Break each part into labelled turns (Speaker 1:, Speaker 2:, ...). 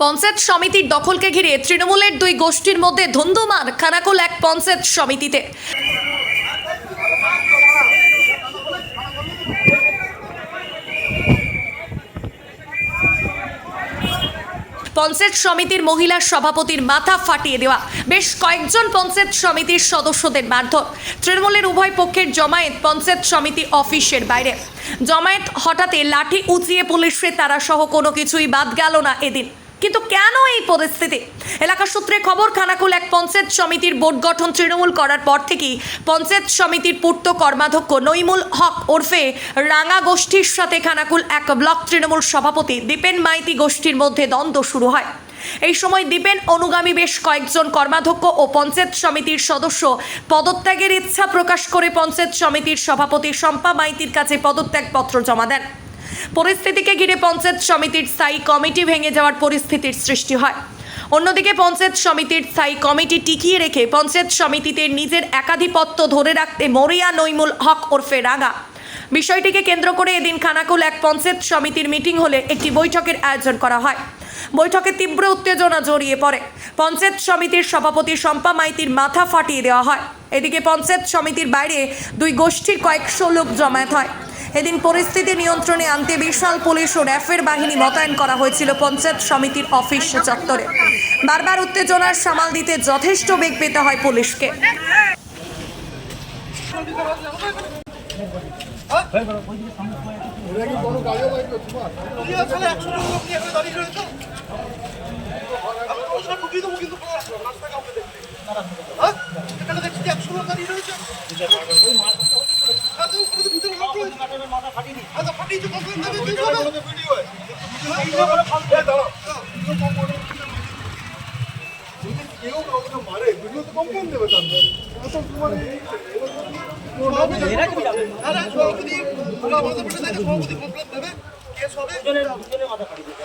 Speaker 1: পঞ্চায়েত সমিতির দখলকে ঘিরে তৃণমূলের দুই গোষ্ঠীর মধ্যে ধুন্ধুমার খানাকুল এক পঞ্চায়েত সমিতিতে। পঞ্চায়েত সমিতির মহিলা সভাপতির মাথা ফাটিয়ে দেওয়া। বেশ কয়েকজন পঞ্চায়েত সমিতির সদস্যদের মারধর। তৃণমূলের উভয় পক্ষের জমায়েত পঞ্চায়েত সমিতি অফিসের বাইরে। জমায়েত হঠাৎই লাঠি উঁচিয়ে পুলিশে তারা সহ কোনো কিছুই বাদ গেল না এদিন। কিন্তু কেন এই পরিস্থিতি? এলাকা সূত্রে খবর, খানাকুল এক পঞ্চায়েত সমিতির বোর্ড গঠন তৃণমূল করার পর থেকেই পঞ্চায়েত সমিতির পূর্ত কর্মাধ্যক্ষ নইমুল হক ওরফে রাঙা গোষ্ঠীর সাথে খানাকুল এক ব্লক তৃণমূল সভাপতি দীপেন মাইতি গোষ্ঠীর মধ্যে দ্বন্দ্ব শুরু হয়। এই সময় দীপেন অনুগামী বেশ কয়েকজন কর্মাধ্যক্ষ ও পঞ্চায়েত সমিতির সদস্য পদত্যাগের ইচ্ছা প্রকাশ করে পঞ্চায়েত সমিতির সভাপতি শম্পা মাইতির কাছে পদত্যাগপত্র জমা দেন। পরিস্থিতিকে ঘিরে পঞ্চায়েত সমিতির স্থায়ী কমিটি ভেঙে যাওয়ার পরিস্থিতির সৃষ্টি হয়। অন্যদিকে পঞ্চায়েত সমিতির স্থায়ী কমিটি টিকিয়ে রেখে পঞ্চায়েত সমিতিতে নিজের একাধিপত্য ধরে রাখতে মরিয়া নইমুল হক ওরফে রাগা বিষয়টিকে কেন্দ্র করে এদিন খানাকুল এক পঞ্চায়েত সমিতির মিটিং হলে একটি বৈঠকের আয়োজন করা হয়। বৈঠকে তীব্র উত্তেজনা জড়িয়ে পড়ে। পঞ্চায়েত সমিতির সভাপতি শম্পা মাইতির মাথা ফাটিয়ে দেওয়া হয়। এদিকে পঞ্চায়েত সমিতির বাইরে দুই গোষ্ঠীর কয়েকশো লোক জমায়েত হয়। এদিন পরিস্থিতি নিয়ন্ত্রণে আনতে বিশাল পুলিশ ও র্যাফের বাহিনী মোতায়েন করা হয়েছিল পঞ্চায়েত সমিতির অফিস চত্বরে। বারবার উত্তেজনার সামাল দিতে যথেষ্ট বেগ পেতে হয় পুলিশকে।
Speaker 2: কেউ কাউকে মারে ভিডিও তো কমপ্লেন দেবে তার মানে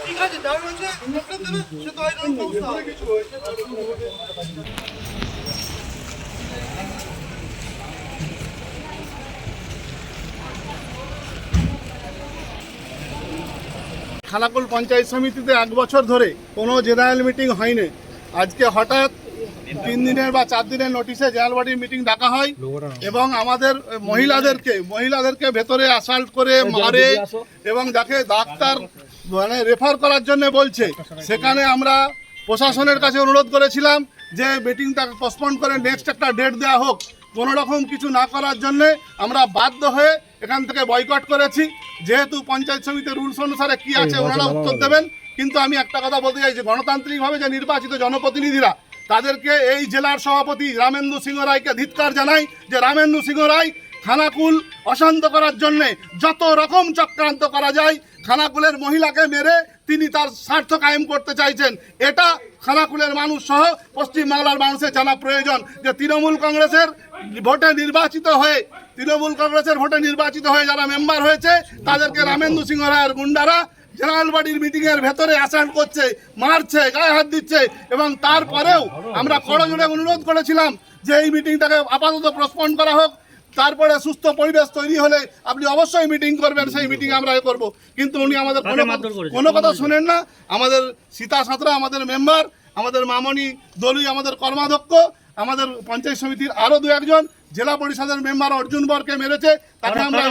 Speaker 3: ঠিক আছে যাই হয়েছে কমপ্লেন দেবে সে তো আইন ব্যবস্থা
Speaker 2: কিছু হয়েছে। খানাকুল পঞ্চায়েত সমিতিতে এক বছর ধরে কোনো জেনারেল মিটিং হয়নি। আজকে হঠাৎ তিন দিনের বা চার দিনের নোটিশে জেনারেল বডির মিটিং ডাকা হয় এবং আমাদের মহিলাদেরকে মহিলাদেরকে ভেতরে অ্যাসাল্ট করে মারে এবং যাকে ডাক্তার মানে রেফার করার জন্য বলছে সেখানে আমরা প্রশাসনের কাছে অনুরোধ করেছিলাম যে মিটিংটা পোস্টপন্ড করে নেক্সট একটা ডেট দেওয়া হোক। কোনো রকম কিছু না করার জন্যে আমরা বাধ্য হয়ে এখান থেকে বয়কট করেছি। যেহেতু পঞ্চায়েত সমিতির রুলস অনুসারে কি আছে ওনারা উত্তর দেবেন। কিন্তু আমি একটা কথা বলতে চাই যে গণতান্ত্রিকভাবে যে নির্বাচিত জনপ্রতিনিধিরা তাদেরকে এই জেলার সভাপতি রামেন্দু সিংহ রায়কে ধিৎকার জানাই যে রামেন্দু সিংহ রায় খানাকুল অশান্ত করার জন্যে যত রকম চক্রান্ত করা যায় খানাকুলের মহিলাকে মেরে তিনি তার স্বার্থ কায়েম করতে চাইছেন। এটা খানাকুলের মানুষ সহ পশ্চিমবাংলার মানুষের জানা প্রয়োজন যে তৃণমূল কংগ্রেসের ভোটে নির্বাচিত হয়ে, তৃণমূল কংগ্রেসের ভোটে নির্বাচিত হয়ে যারা মেম্বার হয়েছে, তাদেরকে রামেন্দু সিংহ রায়ের গুন্ডারা জেনারেল বডির মিটিং এর ভেতরে অ্যাসাল্ট করছে, মারছে, গায়ে হাত দিচ্ছে এবং তারপরেও আমরা করজোড়ে অনুরোধ করেছিলাম যে এই মিটিংটাকে আপাতত প্রস্পন্ড করা হোক। তারপরে সুস্থ পরিবেশ তৈরি হলে আপনি অবশ্যই মিটিং করবেন সেই মিটিং আমরা এ করব। কিন্তু উনি আমাদের কোনো কথা শোনেন না। আমাদের সীতা সাঁতরা আমাদের মেম্বার আমাদের মামনি দলুই আমাদের কর্মাধ্যক্ষ আমাদের পঞ্চায়েত সমিতির আরও দু একজন জেলা পরিষদের মেম্বার অর্জুন বরকে মেরেছে তাকে আমরা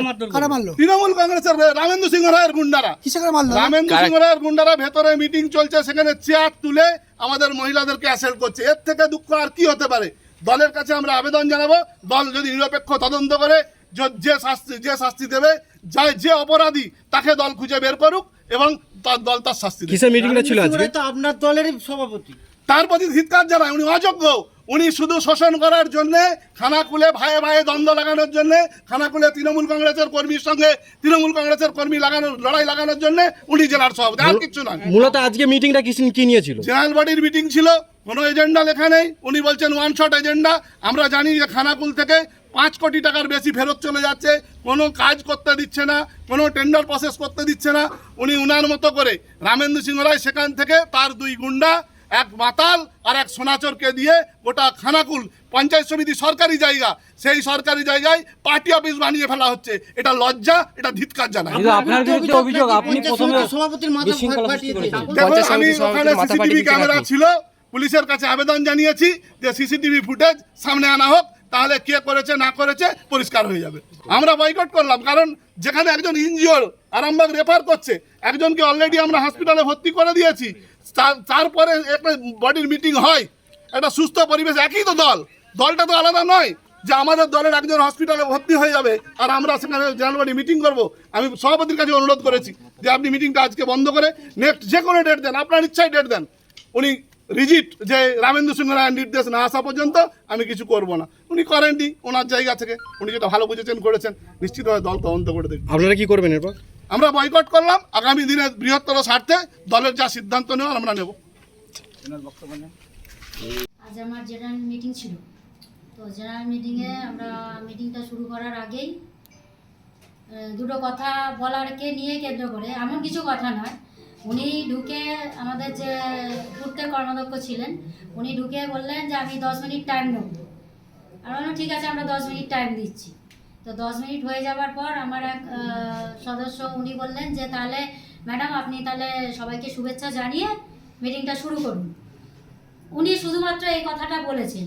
Speaker 2: তৃণমূল কংগ্রেসের রামেন্দু সিংহ রায়ের গুন্ডারা। রামেন্দু সিংহ রায়ের গুন্ডারা ভেতরে মিটিং চলছে সেখানে চেয়ার তুলে আমাদের মহিলাদেরকে অ্যাসেল করছে। এর থেকে দুঃখ আর কি হতে পারে? দলের কাছে আমরা আবেদন জানাব। দল যদি নিরপেক্ষ তদন্ত করে যে শাস্তি যে শাস্তি দেবে যা যে অপরাধী তাকে দল খুঁজে বের করুক এবং তার দল তার শাস্তি
Speaker 4: কিসের মিটিংটা ছিল আজকে?
Speaker 5: তো আপনার দলেরই সভাপতি।
Speaker 2: তার প্রতি ধিৎকার জানায় উনি অযোগ্য। উনি শুধু শোষণ করার জন্য খানাকুলে ভাইয়ে ভাইয়ে দ্বন্দ্ব লাগানোর জন্য খানাকুলে তৃণমূল কংগ্রেসের কর্মীর সঙ্গে তৃণমূল কংগ্রেসের কর্মী লাগানোর লড়াই লাগানোর জন্য উনি জেলার সভাপতি। আর কিছু নয়।
Speaker 4: মূলত আজকে মিটিংটা কি কি নিয়েছিল
Speaker 2: জেনারেল বডির মিটিং ছিল। কোনো এজেন্ডা লেখা নেই। উনি বলছেন ওয়ান শট এজেন্ডা আমরা জানি যে খানাকুল থেকে পাঁচ কোটি টাকার বেশি ফেরত চলে যাচ্ছে। কোনো কাজ করতে দিচ্ছে না কোনো টেন্ডার প্রসেস করতে দিচ্ছে না। উনি উনার মতো করে রামেন্দ্র সিংহ রায় সেখান থেকে তার দুই গুন্ডা এক মাতাল আর এক সোনাচরকে দিয়ে গোটা খানাকুল পঞ্চায়েত সমিতি সরকারি জায়গা সেই সরকারি জায়গায় পার্টি অফিস বানিয়ে ফেলা হচ্ছে। এটা লজ্জা এটা ধিৎকার জানায়।
Speaker 4: কিন্তু আপনার বিরুদ্ধে অভিযোগ আপনি প্রথমে
Speaker 5: সভাপতির মাথা
Speaker 2: আমি ওখানে সিসিটিভি ক্যামেরা ছিল। পুলিশের কাছে আবেদন জানিয়েছি যে সিসিটিভি ফুটেজ সামনে আনা হোক, তাহলে কে করেছে, না করেছে পরিষ্কার হয়ে যাবে। আমরা বয়কট করলাম, কারণ যেখানে একজন ইনজিওর আরামবাগ রেফার করছে, একজনকে অলরেডি আমরা হসপিটালে ভর্তি করে দিয়েছি। তার- তারপরে একটা বডির মিটিং হয়, একটা সুস্থ পরিবেশ, একই তো দল। দলটা তো আলাদা নয় যে আমাদের দলের একজন হসপিটালে ভর্তি হয়ে যাবে, আর আমরা সেখানে জানুয়ারি মিটিং করব। আমি সভাপতির কাছে অনুরোধ করেছি যে আপনি মিটিংটা আজকে বন্ধ করে নেক্সট যে কোনো ডেট দেন, আপনার ইচ্ছায় ডেট দেন। উনি রিজিট যে রামেন্দ্র সিং রায়ের নির্দেশ না আসা পর্যন্ত আমি কিছু করব না। উনি করেননি ওনার জায়গা থেকে। উনি যেটা ভালো বুঝেছেন করেছেন। নিশ্চিতভাবে দল তদন্ত করে দেখবে।
Speaker 4: আপনারা কি করবেন এরপর?
Speaker 2: আমরা বয়কট করলাম আগামী দিনে বৃহত্তর স্বার্থে দলের যা সিদ্ধান্ত নেওয়ার আমরা নেব।
Speaker 6: আজ আমার জেনারেল মিটিং ছিল। তো জেনারেল মিটিংয়ে আমরা মিটিংটা শুরু করার আগেই দুটো কথা বলারকে নিয়ে কেন্দ্র করে এমন কিছু কথা নয় উনি ঢুকে আমাদের যে পূর্তের কর্মাধ্যক্ষ ছিলেন উনি ঢুকে বললেন যে আমি দশ মিনিট টাইম নেব। আর বললাম ঠিক আছে আমরা দশ মিনিট টাইম দিচ্ছি। তো দশ মিনিট হয়ে যাওয়ার পর আমার এক সদস্য উনি বললেন যে তাহলে ম্যাডাম আপনি তাহলে সবাইকে শুভেচ্ছা জানিয়ে মিটিংটা শুরু করুন। উনি শুধুমাত্র এই কথাটা বলেছেন।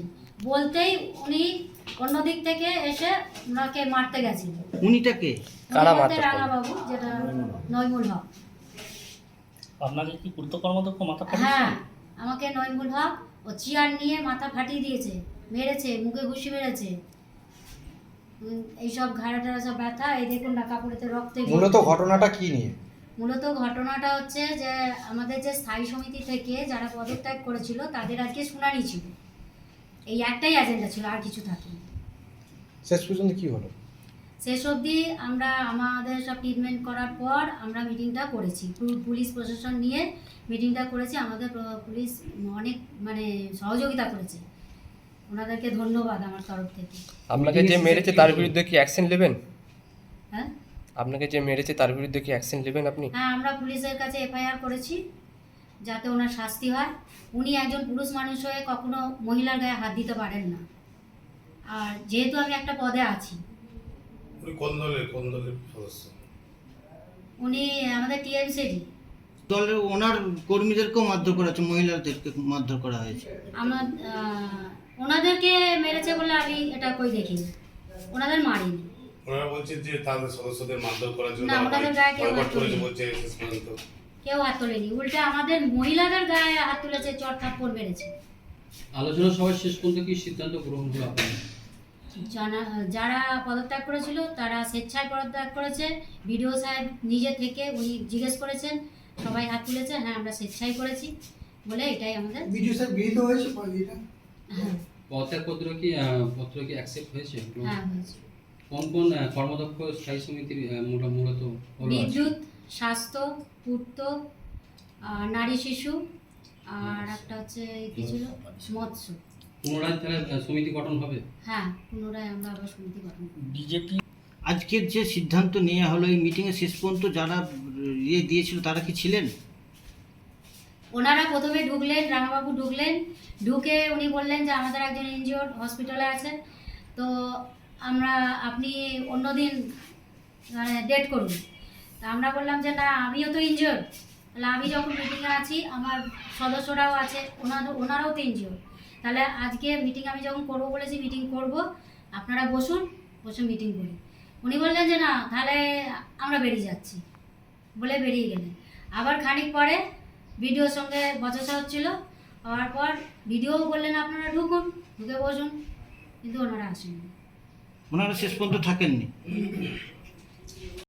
Speaker 6: বলতেই উনি অন্য দিক থেকে এসে ওনাকে মারতে গেছেন
Speaker 5: উনিটাকে
Speaker 6: রাঙাবাবু যেটা নইমুল হক।
Speaker 7: আপনাকে কি পূর্ত কর্মদক্ষ মাথা ফাটিয়েছে?
Speaker 6: হ্যাঁ আমাকে নইমুল হক ও চেয়ার নিয়ে মাথা ফাটিয়ে দিয়েছে মেরেছে মুখে ঘুষি মেরেছে। এইসব ঘাড়া টাড়া সব ব্যথা এই দেখুন না কাপড়েতে রক্তে
Speaker 8: মূলত ঘটনাটা কি নিয়ে?
Speaker 6: মূলত ঘটনাটা হচ্ছে যে আমাদের যে স্থায়ী সমিতি থেকে যারা পদত্যাগ করেছিল তাদের আজকে শুনানি ছিল। এই একটাই এজেন্ডা ছিল আর কিছু থাকেনি।
Speaker 8: শেষ পর্যন্ত কি হলো?
Speaker 6: শেষ অবধি আমরা আমাদের সব ট্রিটমেন্ট করার পর আমরা মিটিংটা করেছি। পুলিশ প্রশাসন নিয়ে মিটিংটা করেছি। আমাদের পুলিশ অনেক মানে সহযোগিতা করেছে। ওনাদেরকে ধন্যবাদ আমার তরফ থেকে।
Speaker 9: আপনাকে যে মেরেছে তার বিরুদ্ধে কি অ্যাকশন নেবেন?
Speaker 6: হ্যাঁ?
Speaker 9: আপনাকে যে মেরেছে তার বিরুদ্ধে কি অ্যাকশন নেবেন আপনি?
Speaker 6: হ্যাঁ আমরা পুলিশের কাছে এফআইআর করেছি যাতে ওনার শাস্তি হয়। উনি একজন পুরুষ মানুষ হয়ে কখনো মহিলার গায়ে হাত দিতে পারেন না। আর যেহেতু আমি একটা পদে আছি
Speaker 10: উনি কোন দলের কোন দলের সদস্য?
Speaker 6: উনি আমাদের টিএমসিডি।
Speaker 5: দলের ওনার কর্মীদেরকেও মারধর করা হয়েছে মহিলাদেরকে মারধর করা হয়েছে।
Speaker 6: আমার ওনাদেরকে মেরেছে বলে আমি এটা কই দেখিনি ওনাদের মারিনি।
Speaker 10: ওনারা বলছে যে তাদের সদস্যদের মারধর করার জন্য
Speaker 6: না, ওনাদের গায়ে কেউ হাত তোলেনি।
Speaker 10: বলছে
Speaker 6: কেউ হাত তোলেনি। উল্টে আমাদের মহিলাদের গায়ে হাত তুলেছে চট থাপ্পড় মেরেছে।
Speaker 7: আলোচনা সভায় শেষ পর্যন্ত কি সিদ্ধান্ত গ্রহণ হলো আপনার
Speaker 6: জানা যারা পদত্যাগ করেছিল তারা স্বেচ্ছায় পদত্যাগ করেছে। বিডিও সাহেব নিজে থেকে উনি জিজ্ঞেস করেছেন সবাই হাত তুলেছে হ্যাঁ আমরা স্বেচ্ছায় করেছি বলে এটাই আমাদের।
Speaker 3: ভিডিও স্যার গৃহীত হয়েছে
Speaker 6: হ্যাঁ।
Speaker 7: পত্র কি পত্র কি অ্যাকসেপ্ট হয়েছে?
Speaker 6: হ্যাঁ হয়েছে।
Speaker 7: কোন কোন কর্মদক্ষ স্থায়ী সমিতির মূলত
Speaker 6: বিদ্যুৎ স্বাস্থ্য পূর্ত আর নারী শিশু আর একটা হচ্ছে কি ছিল? মৎস্য।
Speaker 7: পুনরায় তাহলে সমিতি গঠন হবে?
Speaker 6: হ্যাঁ পুনরায় আমরা আবার সমিতি গঠন করব।
Speaker 7: বিজেপি
Speaker 5: আজকের যে সিদ্ধান্ত নেওয়া হলো এই মিটিংয়ে শেষ পর্যন্ত যারা ইয়ে দিয়েছিল তারা কি ছিলেন?
Speaker 6: ওনারা প্রথমে ঢুকলেন রামাবাবু ঢুকলেন। ঢুকে উনি বললেন যে আমাদের একজন এনজিওর হসপিটালে আছে তো আমরা আপনি অন্যদিন মানে ডেট করুন। তা আমরা বললাম যে না আমিও তো ইনজিওর তাহলে আমি যখন মিটিংয়ে আছি আমার সদস্যরাও আছে ওনাদের ওনারাও তো ইনজিওর তাহলে আজকে মিটিং আমি যখন করব বলেছি মিটিং করব, আপনারা বসুন, বসে মিটিং করি। উনি বললেন যে, না, তাহলে আমরা বেরিয়ে যাচ্ছি। বলে বেরিয়ে গেলেন। আবার খানিক পরে ভিডিওর সঙ্গে বচসা হচ্ছিল। হওয়ার পর ভিডিও বললেন, আপনারা ঢুকুন, ঢুকে বসুন। কিন্তু ওনারা আসেননি।
Speaker 5: ওনারা শেষ পর্যন্ত থাকেননি।